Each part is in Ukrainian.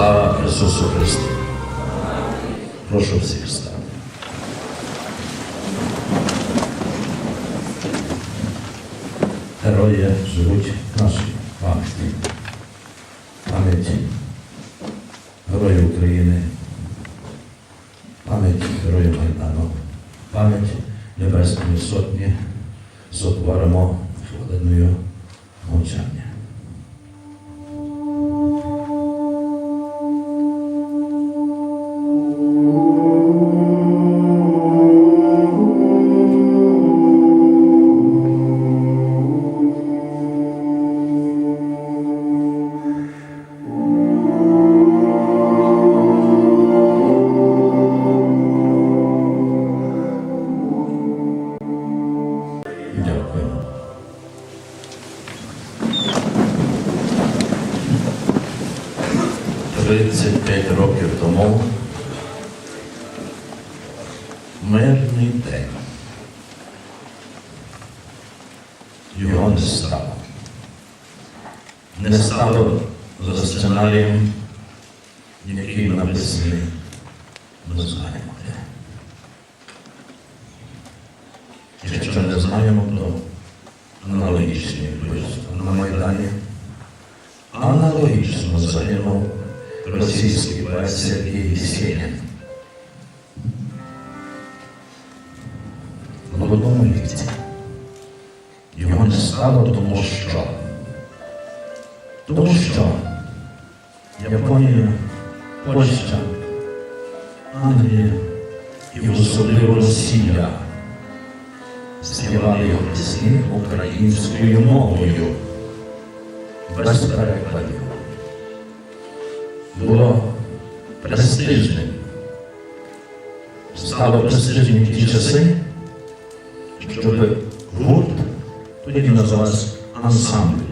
Слава Ісусу Христу! Прошу всіх стати. Герої живуть в нашій пам'яті. Пам'яті Героїв України, пам'ять Героїв Майдану, пам'ять Небесної Сотні сотворимо хвилиною мовчання. Мирний день. Його не стало. Не стало за сценарієм, який написаний, ми знаємо. Якщо не знаємо, то аналогічні вбивства на Майдані. Аналогічно загинув російський поет Сергій Єсенін. В віці. Його не стало, тому що. Тому що Японія, Польща, Англія і особливо Росія співали його пісні українською мовою без перекладів. Було престижним. Стало престижним ті часи, щоб гурт, тоді називався ансамбль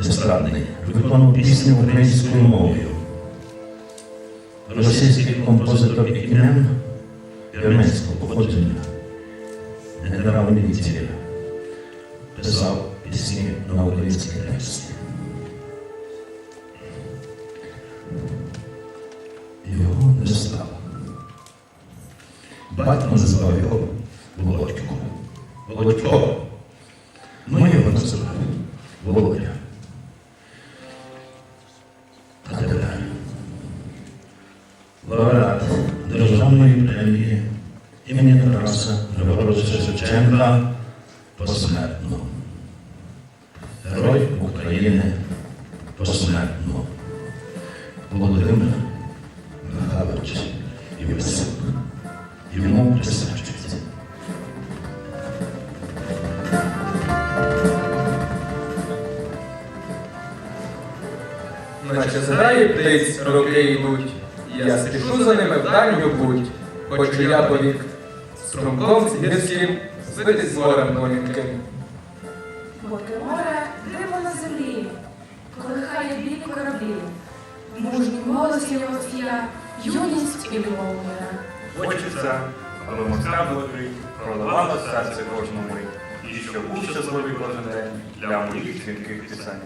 естрадний, виконував пісні українською мовою. Російський композитор Ікмен вірменського походження генерал міліції писав пісні на українській тексті. Його не стало. Батько називав його Володько. Володько. Ми його називали Володя. А тепер лауреат Державної премії імені Тараса Григоровича Шевченка посмертно. Герой України посмертно. Я спішу за ними в дальню путь, хочу я повік струмком гірським, збити з морем гонінким. Поки море диво на землі, колихає білі кораблі, в мужнім голосі його сія, юність і любов мира. Хочеться, аби морська води проливала серце кожному і щоб був щасливий кожен день для моїх дзвінких пісень.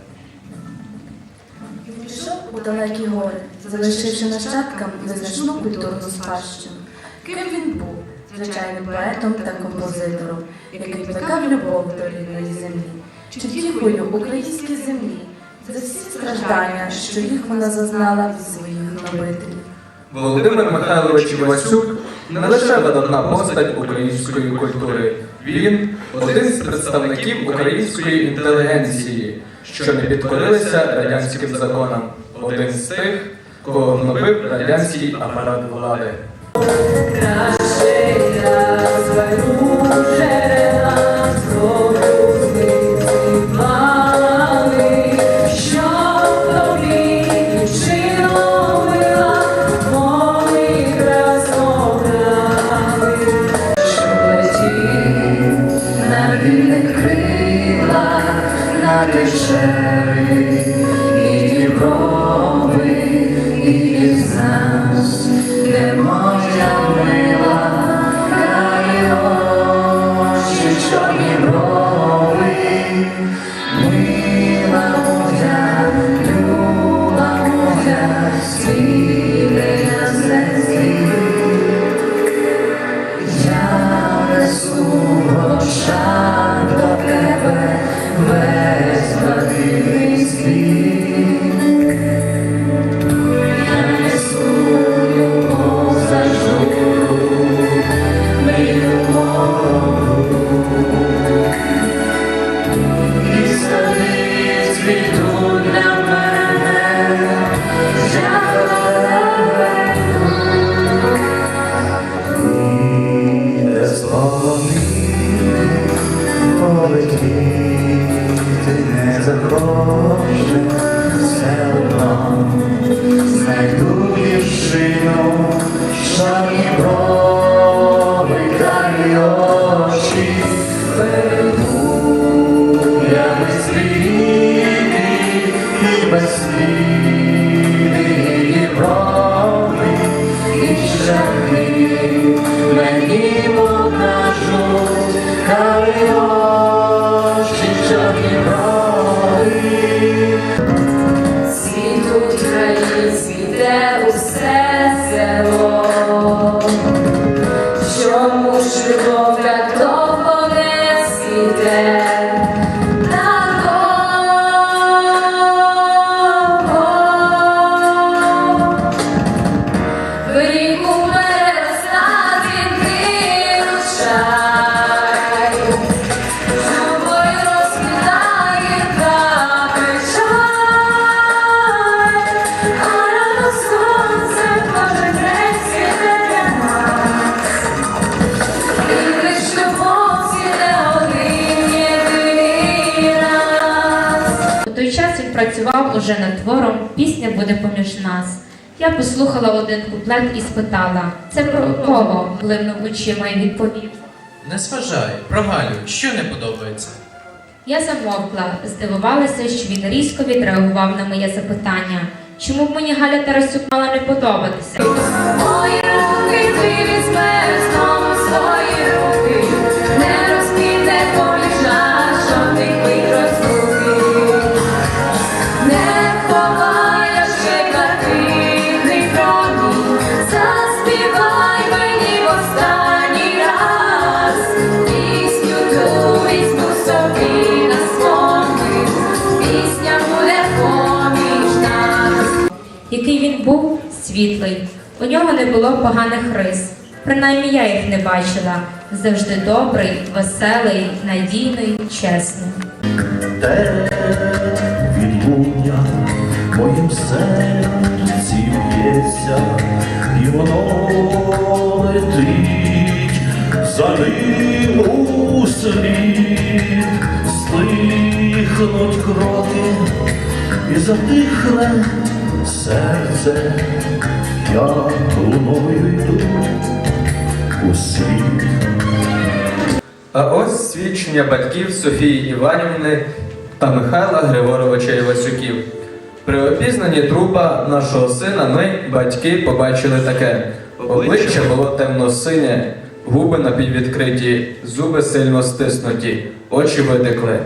Він пішов у далекі гори, залишивши нащадкам визначну культурну спадщину. Ким він був? Звичайним поетом та композитором, який плекав любов до рідної землі, чи тіхою українській землі, за всі страждання, що їх вона зазнала від своїх гнобителів. Володимир Михайлович Івасюк не лише видатна постать української культури. Він один з представників української інтелігенції, що не підкорилися радянським законам. Один з тих, кого гнобив радянський апарат влади. нас немає. Працював уже над твором, пісня буде поміж нас. Я послухала один куплет і спитала: це про кого? Блимнув очима і відповів. Не зважай, про Галю, що не подобається? Я замовкла, здивувалася, що він різко відреагував на моє запитання. Чому б мені Галя Тарасюк мала не подобатися? Мої руки ти візьмеш світлий. У нього не було поганих рис. Принаймні я їх не бачила. Завжди добрий, веселий, надійний, чесний. Те відлуння моїм серці б'ється, і воно летить за ним у слід, стихнуть кроки і затихне серце, я луною йду у світ. А ось свідчення батьків Софії Іванівни та Михайла Григоровича Івасюків. При опізнанні трупа нашого сина ми, батьки, побачили таке. Обличчя було темно-синє, губи напіввідкриті, зуби сильно стиснуті, очі видекли.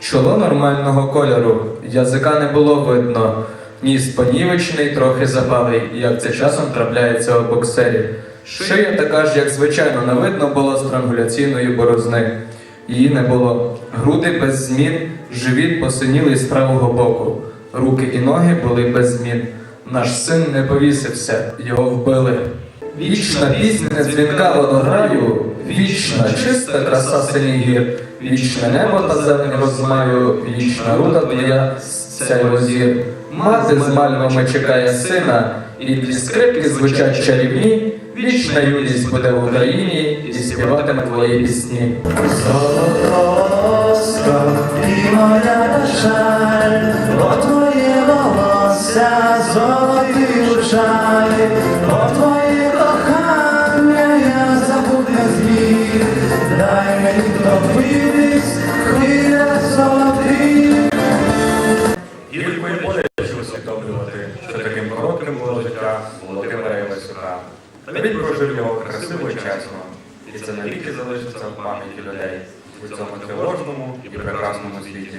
Чоло нормального кольору, язика не було видно. Ніс понівечний, трохи запалий, як це часом трапляється у боксерів. Шия така ж, як звичайно, не видно було странгуляційної борозни. Її не було. Груди без змін, живіт посинілий з правого боку. Руки і ноги були без змін. Наш син не повісився, його вбили. Вічна пісня дзвінка водограю, вічна чиста краса синіх гір, вічне небо та зелень розмаю, вічна рута твоя сяйво зір. Мати з мальвами чекає сина, і ті скрипки звучать чарівні, вічна юність буде в Україні і співатиме твої пісні. Золотоска і моя шаль, о твоє волосся, золотий рушай, о твоє кохання, я забув не зміг, дай мені топитись, навіки залишиться в пам'яті людей у цьому тривожному і прекрасному світі.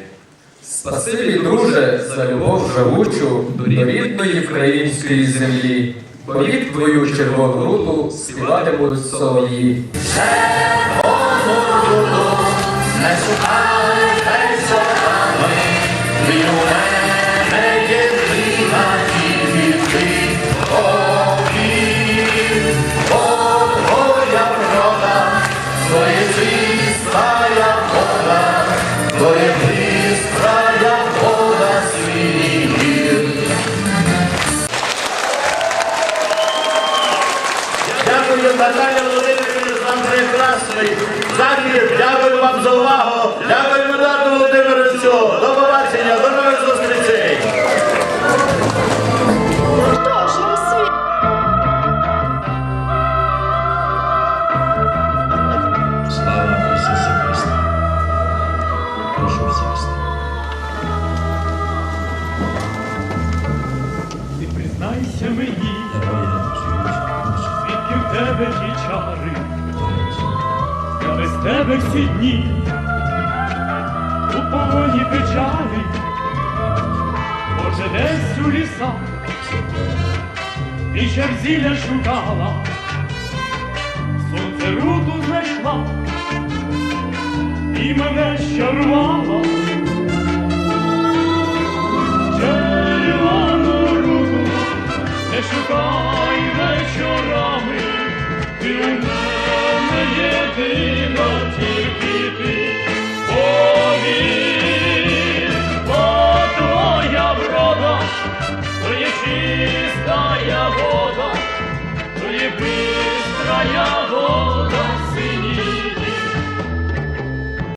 Спасибі, друже, за любов живучу до рідної української землі. Повік твою червону руту співати будуть солов'ї. Glória a Deus. печалі, може, десь у лісах і ще зілля шукала, сонце руку знайшла і мене ще Червону руку не шукай вечорами, ти у мене єдина тільки ти. Повір. ягода, припистрая вода.